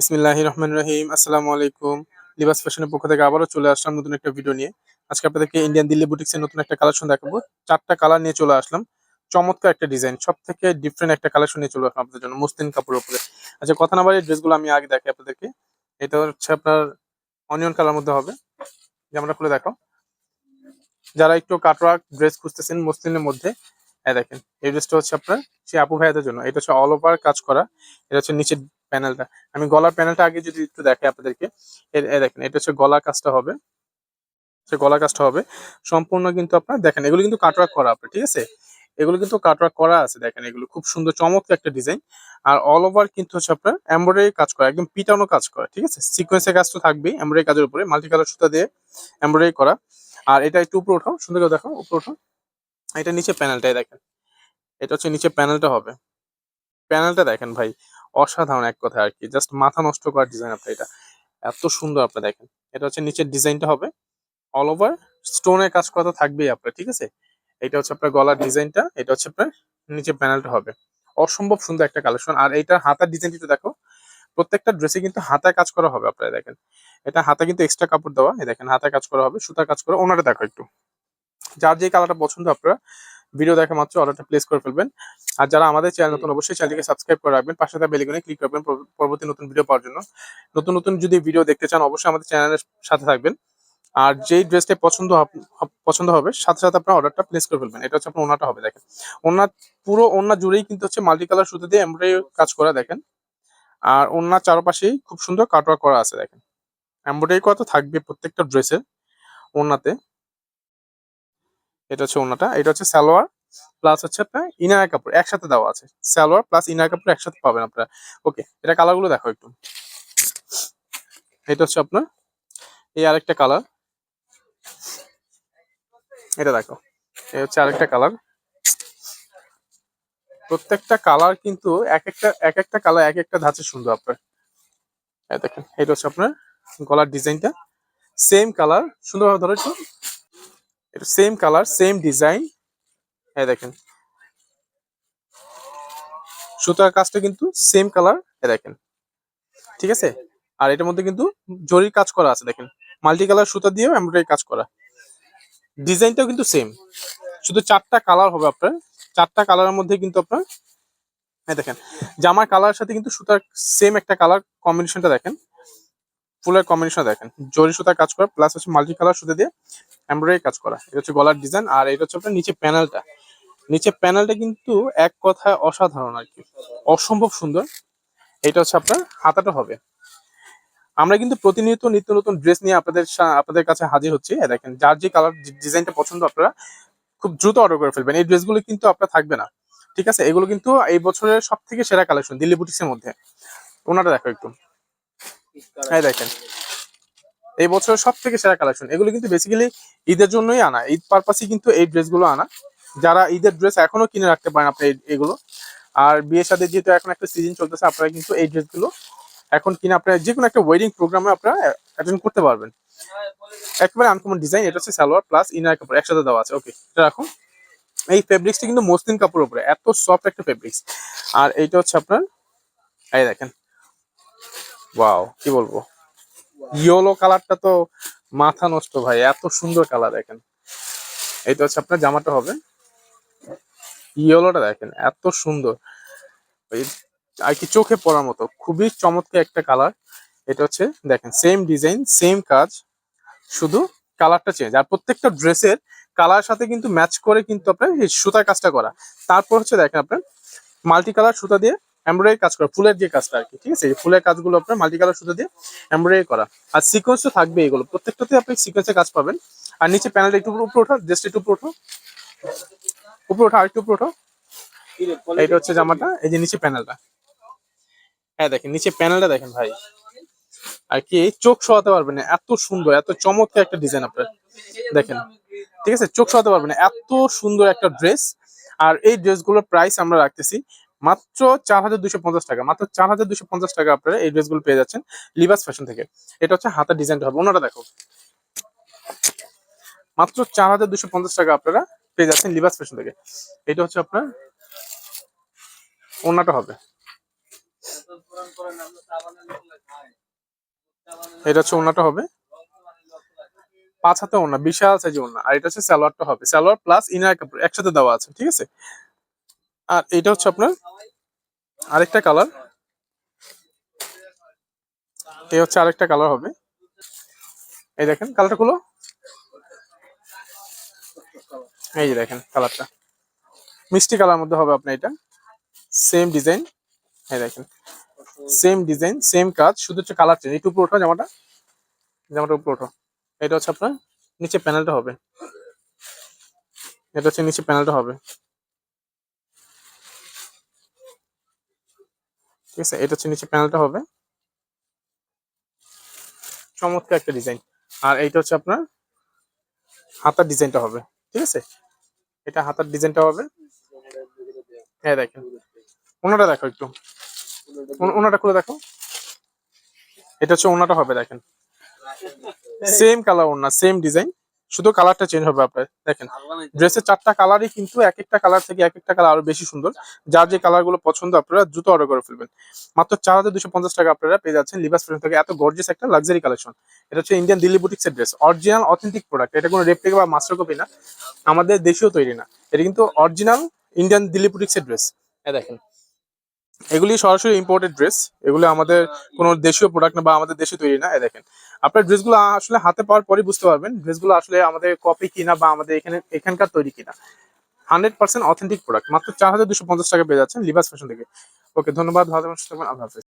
বিসমিল্লাহ রহমান রহিম, আসসালামু আলাইকুম। লিবাস ফ্যাশনের পক্ষ থেকে আবারও চলে আসলাম নতুন একটা ভিডিও নিয়ে। আজকে আপনাদেরকে ইন্ডিয়ান দিল্লি বুটিক্সের নতুন একটা কালেকশন দেখাবো। চারটা কালার নিয়ে চলে আসলাম। চমৎকার একটা ডিজাইন সব থেকে ডিফারেন্ট একটা কালেকশন নিয়ে চলে আসলাম আপনাদের জন্য মুসলিম কাপড়ের উপরে। আচ্ছা কথা না বাড়ি ড্রেসগুলো আমি আগে দেখি আপনাদেরকে। এটা হচ্ছে আপনার অনিয়ন কালার মধ্যে হবে। যেমনটা খুলে দেখো যারা একটু কাটওয়ার্ক ড্রেস খুঁজতেছেন মুসলিমের মধ্যে হ্যাঁ দেখেন, এই ড্রেসটা হচ্ছে আপনার সেই আপু ভাইয়াদের জন্য। এটা হচ্ছে অল ওভার কাজ করা, এটা হচ্ছে নিচের প্যানেলটা আমি গলার প্যানেলটা আগে যদি একটু দেখাই আপনাদেরকে দেখেন, এটা হচ্ছে গলা কাজটা হবে। সে গলা কাজটা হবে। সম্পূর্ণ কিন্তু আপনার, দেখেন, এগুলো কিন্তু কাটওয়ার্ক করা আপনার, ঠিক আছে? এগুলো কিন্তু কাটওয়ার্ক করা আছে, দেখেন, এগুলো খুব সুন্দর, চমৎকার একটা ডিজাইন আর অল ওভার কিন্তু হচ্ছে আপনার এমব্রয়ডারি কাজ করা, একদম পিটানো কাজ করা, ঠিক আছে? সিকোয়েন্সের কাজ তো থাকবেই এমব্রয়ডারি কাজের উপরে মাল্টি কালার সুতা দিয়ে এমব্রয়ডারি করা। আর এটা একটু উপরে ওঠাও, সুন্দর করে দেখো উপরে ওঠাও। এটা নিচে প্যানেলটাই দেখেন। এটা হচ্ছে নিচে প্যানেলটা হবে। প্যানেলটা দেখেন ভাই, অসাধারণ এক কথা আর কি জাস্ট মাথা নষ্ট করার ডিজাইন আপনার এটা। এত সুন্দর আপনি দেখেন। এটা হচ্ছে নিচের ডিজাইনটা হবে। অল ওভার স্টোনের কাজ করা থাকবেই আপনার, ঠিক আছে? এটা হচ্ছে আপনার গলার ডিজাইনটা এটা হচ্ছে আপনার নিচে প্যানেলটা হবে। অসম্ভব সুন্দর একটা কালেকশন আর এইটার হাতার ডিজাইনটা দেখো, প্রত্যেকটা ড্রেসে কিন্তু হাতায় কাজ করা হবে আপনারা, দেখেন। এটা হাতা কিন্তু এক্সট্রা কাপড় দেওয়া দেখেন হাতায় কাজ করা হবে, সুতা কাজ করা ওনাটা দেখো একটু। যার যে কালারটা পছন্দ আপনারা ভিডিও দেখা মাত্র অর্ডারটা প্লেস করে ফেলবেন। আর যারা আমাদের চ্যানেল নতুন, অবশ্যই চ্যানেলকে সাবস্ক্রাইব করে রাখবেন। পাশে থাকা বেলিকনে ক্লিক করবেন পর- পরবর্তী নতুন ভিডিও পাওয়ার জন্য। নতুন নতুন যদি ভিডিও দেখতে চান, অবশ্যই আমাদের চ্যানেলের সাথে থাকবেন। আর যেই ড্রেসটা পছন্দ পছন্দ হবে, সাথে সাথে আপনার অর্ডারটা প্লেস করে ফেলবেন। এটা হচ্ছে আপনার ওনাটা হবে, দেখেন। ওনার পুরো ওনার জুড়েই কিন্তু হচ্ছে মাল্টি কালার সুতো দিয়ে এমব্রয়ডারি কাজ করা, দেখেন। আর ওনার চারপাশেই খুব সুন্দর কাটওয়ার্ক করা আছে, দেখেন। এমব্রয়ডারি করা তো থাকবে প্রত্যেকটা ড্রেসের ওনাতে। এটা হচ্ছে ওনাটা এটা হচ্ছে সালোয়ার প্লাস হচ্ছে আপনার ইনার কাপড়, একসাথে দেওয়া আছে। সালোয়ার প্লাস ইনার কাপড় একসাথে পাবেন আপনারা। ওকে এটা কালারগুলো দেখো একটু। এটা হচ্ছে আপনার, এই আরেকটা কালার এটা দেখো এই হচ্ছে আরেকটা কালার প্রত্যেকটা কালার কিন্তু এক একটা এক একটা কালার এক একটা ধাঁচে সুন্দর আপনার। দেখেন, এটা হচ্ছে আপনার গলার ডিজাইনটা সেম কালার সুন্দরভাবে ধরো একটু এটা সেম কালার সেম ডিজাইন এই দেখেন। সুতার কাজটা কিন্তু সেম কালার এ দেখেন। ঠিক আছে? আর এটার মধ্যে কিন্তু জরির কাজ করা আছে, দেখেন। মাল্টি কালার সুতা দিয়েও এমব্রয়ডারি কাজ করা। ডিজাইনটাও কিন্তু সেম শুধু চারটা কালার হবে আপনার। চারটা কালারের মধ্যে কিন্তু আপনার, এই দেখেন। জামার কালারের সাথে কিন্তু সুতার সেম একটা কালার কম্বিনেশনটা দেখেন। ফুলের কম্বিনেশন দেখেন। জরি সুতা কাজ করা প্লাস হচ্ছে মাল্টি কালার সুতা দিয়ে এমব্রয়ডারি কাজ করা। এটা হচ্ছে গলার ডিজাইন আর এটা হচ্ছে আপনার নিচে প্যানেলটা নিচে প্যানেলটা কিন্তু এক কথায় অসাধারণ আর কি। অসম্ভব সুন্দর। এটা হচ্ছে আপনার হাতাটা হবে। আমরা কিন্তু প্রতিনিয়ত নিত্য নতুন ড্রেস নিয়ে আপনাদের আপনাদের কাছে হাজির হচ্ছি। দেখেন, যার যে কালার ডিজাইনটা পছন্দ আপনারা খুব দ্রুত অর্ডার করে ফেলবেন। এই ড্রেসগুলো কিন্তু আপনার থাকবে না। ঠিক আছে? এগুলো কিন্তু এই বছরের সব থেকে সেরা কালেকশন দিল্লি বুটিক্সের মধ্যে। ওনাটা দেখো একটু। হ্যাঁ দেখেন। এই বছরের সব থেকে সেরা কালেকশন এগুলো কিন্তু বেসিক্যালি ঈদের জন্যই আনা। ঈদ পারপাসই কিন্তু এই ড্রেসগুলো আনা। যারা ঈদের ড্রেস এখনও কিনে রাখতে পারেন আপনি এগুলো। আর বিয়ে সাথে যেহেতু এখন একটা সিজন চলতেছে আপনারা কিন্তু এই ড্রেসগুলো এখন কিনে আপনারা যে কোনো একটা ওয়েডিং প্রোগ্রামে আপনারা অ্যাটেন্ড করতে পারবেন। একেবারে আনকমন ডিজাইন এটা হচ্ছে সালোয়ার প্লাস ইনার কাপড়। একসাথে দেওয়া আছে। ওকে এটা রাখুন। এই ফেব্রিক্সটা কিন্তু মসলিন কাপড়ের উপরে। এত সফট একটা ফেব্রিক্স আর এইটা হচ্ছে আপনার এই দেখেন। ওয়াও কি বলব? ইয়েলো কালারটা তো মাথা নষ্ট ভাই, এত সুন্দর কালার দেখেন। এটা হচ্ছে আপনার জামাটা হবে। ইয়েলোটা দেখেন, এত সুন্দর। ওই আর কি চোখে পড়ার মতো, খুবই চমৎকার একটা কালার এটা হচ্ছে, দেখেন সেম ডিজাইন সেম কাজ, শুধু কালারটা চেঞ্জ আর প্রত্যেকটা ড্রেসের কালার সাথে কিন্তু ম্যাচ করে কিন্তু আপনার সুতার কাজটা করা। তারপর হচ্ছে, দেখেন আপনার মাল্টি কালার সুতা দিয়ে এমব্রয়ডারি কাজ করা, ফুলের যে কাজটা আর কি ঠিক আছে? ফুলের কাজগুলো আপনার মাল্টি কালার সুতা দিয়ে এমব্রয়ডারি করা। আর সিকোয়েন্স তো থাকবে এগুলো। প্রত্যেকটাতে আপনি সিকোয়েন্সের কাজ পাবেন। আর নিচে প্যানেলটা একটু উপরে ওঠা জাস্ট একটু উপরে ওঠো। উপরে ওঠা আর একটু উপরে ওঠো। এইটা হচ্ছে জামাটা, এই যে নিচে প্যানেলটা হ্যাঁ দেখেন, নিচে প্যানেলটা দেখেন ভাই। আর কি চোখ সরাতে পারবেন না, এত সুন্দর, এত চমৎকার একটা ডিজাইন আপনার। দেখেন, ঠিক আছে? চোখ সরাতে পারবেন না, এত সুন্দর একটা ড্রেস আর এই ড্রেসগুলোর প্রাইস আমরা রাখতেছি মাত্র চার হাজার দুশো পঞ্চাশ টাকা, মাত্র চার হাজার দুশো পঞ্চাশ টাকা আপনারা এই ড্রেসগুলো পেয়ে যাচ্ছেন লিবাস ফ্যাশন থেকে। এটা হচ্ছে হাতের ডিজাইনটা হবে। ওনাটা দেখো। মাত্র চার হাজার দুশো পঞ্চাশ টাকা আপনারা পেয়ে যাচ্ছেন লিবাস ফ্যাশন থেকে। এটা হচ্ছে আপনার ওনাটা হবে। এটা হচ্ছে ওনাটা হবে। পাঁচ হাতে ওনা বিশাল সাইজে ওনা আর এটা হচ্ছে সালোয়ারটা হবে। সালোয়ার প্লাস ইনার কাপড় একসাথে দেওয়া আছে, ঠিক আছে? আর এটা হচ্ছে আপনার আরেকটা কালার। এই হচ্ছে আরেকটা কালার হবে। এই দেখেন কালারটা গুলো এই যে দেখেন কালারটা। মিষ্টি কালার মধ্যে হবে আপনার এটা। সেম ডিজাইন এই দেখেন। সেম ডিজাইন সেম কাজ, শুধু হচ্ছে কালার চেঞ্জ একটু উপরে জামাটা জামাটা উপরে ওঠো। এটা হচ্ছে আপনার নিচে প্যানেলটা হবে। এটা হচ্ছে নিচে প্যানেলটা হবে। ঠিক আছে, এটা হচ্ছে নিচে প্যানেলটা হবে। চমৎকার একটা ডিজাইন আর এইটা হচ্ছে আপনার হাতার ডিজাইনটা হবে, ঠিক আছে? এটা হাতার ডিজাইনটা হবে। হ্যাঁ দেখেন। ওনাটা দেখো একটু। ওনাটা খুলে দেখো। এটা হচ্ছে ওনাটা হবে, দেখেন। সেম কালার ওনা সেম ডিজাইন শুধু কালারটা চেঞ্জ হবে আপনার দেখেন। ড্রেসের চারটা কালারই কিন্তু এক একটা কালার থেকে এক একটা কালার আরও বেশি সুন্দর। যার যে কালারগুলো পছন্দ আপনারা দ্রুত অর্ডার করে ফেলবেন। মাত্র চার হাজার দুশো পঞ্চাশ টাকা আপনারা পেয়ে যাচ্ছেন লিবাস থেকে। এত গর্জিয়াস একটা লাক্সারি কালেকশন এটা হচ্ছে ইন্ডিয়ান দিল্লি বুটিক্স এর ড্রেস অরিজিনাল অথেন্টিক প্রোডাক্ট এটা কোনো রেপ্লিকা বা মাস্টার কপি না। আমাদের দেশীয় তৈরি না। এটা কিন্তু অরিজিনাল ইন্ডিয়ান দিল্লি বুটিক্স এর ড্রেস এ দেখেন। এগুলি সরাসরি ইম্পোর্টেড ড্রেস এগুলো আমাদের কোন দেশীয় প্রোডাক্ট না বা আমাদের দেশে তৈরি না দেখেন। আপনার ড্রেসগুলো আসলে হাতে পাওয়ার পরই বুঝতে পারবেন ড্রেসগুলো আসলে আমাদের কপি কিনা বা আমাদের এখানে এখানকার তৈরি কিনা। হান্ড্রেড পার্সেন্ট অথেন্টিক প্রোডাক্ট মাত্র চার হাজার দুশো পঞ্চাশ টাকা পেয়ে যাচ্ছেন লিবাস ফ্যাশন থেকে। ওকে ধন্যবাদ ভালো থাকবেন, আল্লাহ হাফেজ।